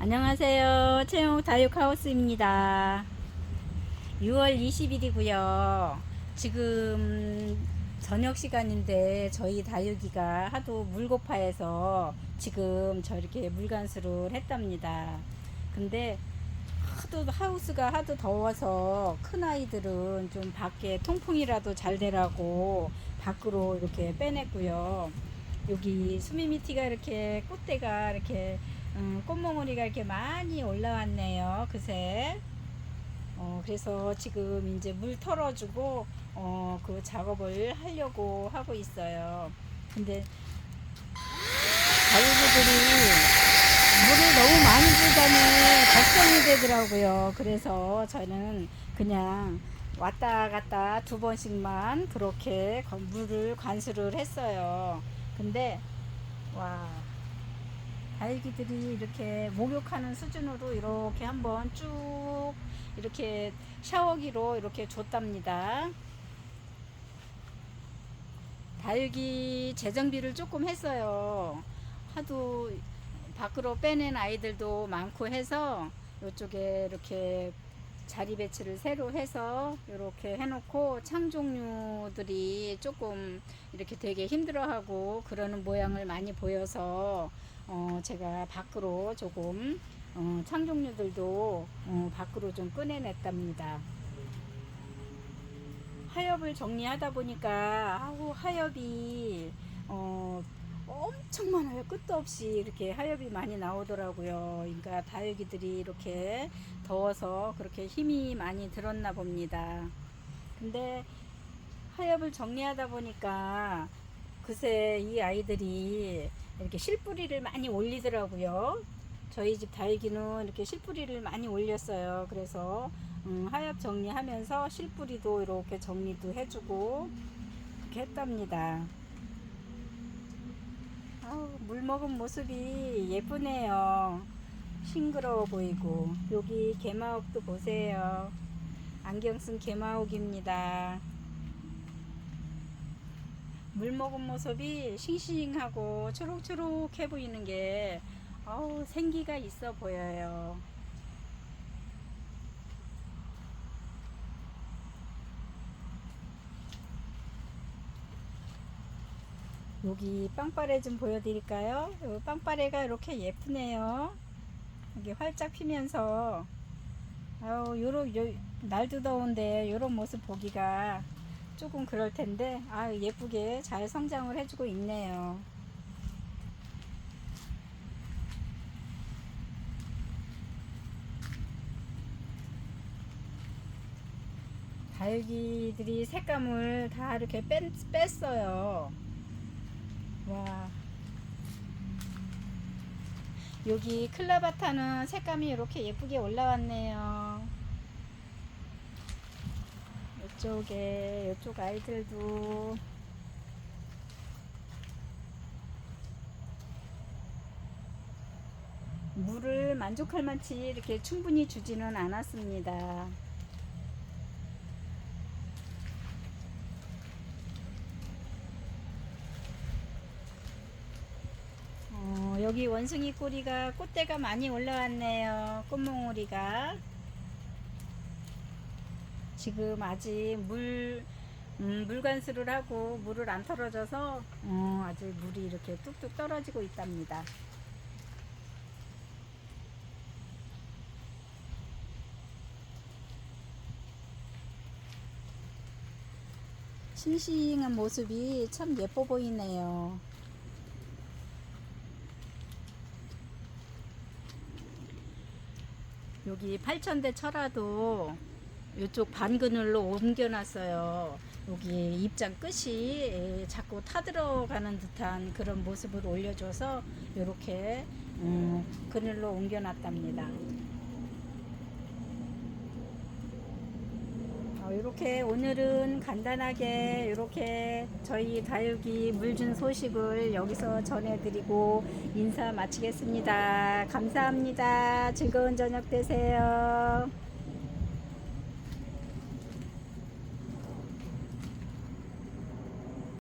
안녕하세요. 채용 다육하우스입니다. 6월 20일이고요. 지금 저녁 시간인데 저희 다육이가 하도 물고파해서 지금 저렇게 물간수를 했답니다. 근데 하도 하우스가 하도 더워서 큰 아이들은 좀 밖에 통풍이라도 잘 되라고 밖으로 이렇게 빼냈고요. 여기 수미미티가 이렇게 꽃대가 이렇게 음, 꽃몽오리가 이렇게 많이 올라왔네요. 그새. 어, 그래서 지금 이제 물 털어주고 어, 그 작업을 하려고 하고 있어요. 근데 가요들이 물을 너무 많이 주다니 걱정이 되더라고요. 그래서 저는 그냥 왔다 갔다 두 번씩만 그렇게 건- 물을 관수를 했어요. 근데 와 다육이들이 이렇게 목욕하는 수준으로 이렇게 한번 쭉 이렇게 샤워기로 이렇게 줬답니다. 다육이 재정비를 조금 했어요. 하도 밖으로 빼낸 아이들도 많고 해서 이쪽에 이렇게 자리 배치를 새로 해서 이렇게 해놓고 창 종류들이 조금 이렇게 되게 힘들어하고 그러는 모양을 많이 보여서 어 제가 밖으로 조금 어 창종류들도 어 밖으로 좀 꺼내냈답니다. 하엽을 정리하다 보니까 아우 하엽이 어 엄청 많아요. 끝도 없이 이렇게 하엽이 많이 나오더라고요. 그러니까 다육이들이 이렇게 더워서 그렇게 힘이 많이 들었나 봅니다. 근데 하엽을 정리하다 보니까 그새 이 아이들이 이렇게 실뿌리를 많이 올리더라고요. 저희 집 다육이는 이렇게 실뿌리를 많이 올렸어요. 그래서 음, 하엽 정리하면서 실뿌리도 이렇게 정리도 해주고 그렇게 했답니다. 아우, 물 먹은 모습이 예쁘네요. 싱그러워 보이고 여기 개마옥도 보세요. 안경 쓴 개마옥입니다. 물 먹은 모습이 싱싱하고 초록초록해 보이는 게 아우 생기가 있어 보여요. 여기 빵빠레 좀 보여드릴까요? 요 빵빠레가 이렇게 예쁘네요. 여기 활짝 피면서 아우 요런 요 날도 더운데 요런 모습 보기가 조금 그럴 텐데 아 예쁘게 잘 성장을 해주고 있네요. 다육이들이 색감을 다 이렇게 뺐, 뺐어요. 와. 여기 클라바타는 색감이 이렇게 예쁘게 올라왔네요. 이쪽에 이쪽 아이들도 물을 만족할 만치 이렇게 충분히 주지는 않았습니다. 어, 여기 원숭이 꼬리가 꽃대가 많이 올라왔네요. 꽃몽오리가. 지금 아직 물, 음, 물관수를 하고 물을 안 털어줘서 어, 아직 물이 이렇게 뚝뚝 떨어지고 있답니다. 싱싱한 모습이 참 예뻐 보이네요. 여기 8천대 철화도 이쪽 반그늘로 옮겨놨어요. 여기 입장 끝이 자꾸 타들어가는 듯한 그런 모습을 올려줘서 이렇게 음, 그늘로 옮겨놨답니다. 이렇게 오늘은 간단하게 이렇게 저희 다육이 물준 소식을 여기서 전해드리고 인사 마치겠습니다. 감사합니다. 즐거운 저녁 되세요.